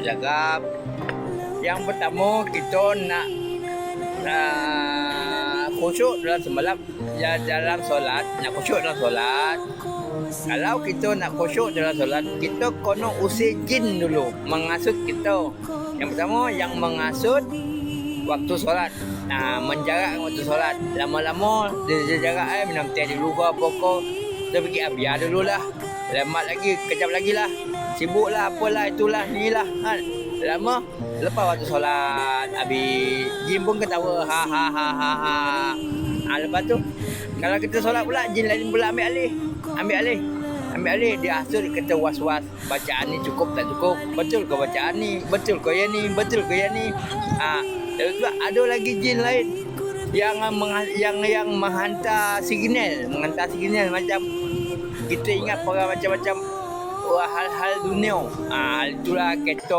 Cakap yang pertama kita nak uh, khusyuk dalam semalam ya, dalam solat nak khusyuk dalam solat. Kalau kita nak khusyuk dalam solat kita kena usir jin dulu mengasut kita. Yang pertama yang mengasut waktu solat. Nah menjarak waktu solat. Lama-lama dia, jarak eh minum teh dulu ke apa ke kita ah, biar dulu lah lagi kejap lagi lah sibuk lah apalah itulah ni lah ha. lama lepas waktu solat habis. Jin pun ketawa. Ha ha ha ha ha. Ha lepas tu kalau kita solat pula jin lain pula ambil alih. Ambil alih. Ambil alih. Dia hasut kata was-was. Bacaan ni cukup tak cukup? Betul ke bacaan ni? Betul ke yang ni? Betul ke yang ni? Ha lepas tu ada lagi jin lain yang mengha- yang yang menghantar signal. Menghantar signal macam kita ingat orang macam-macam pueda bajar al duneo a altura que todo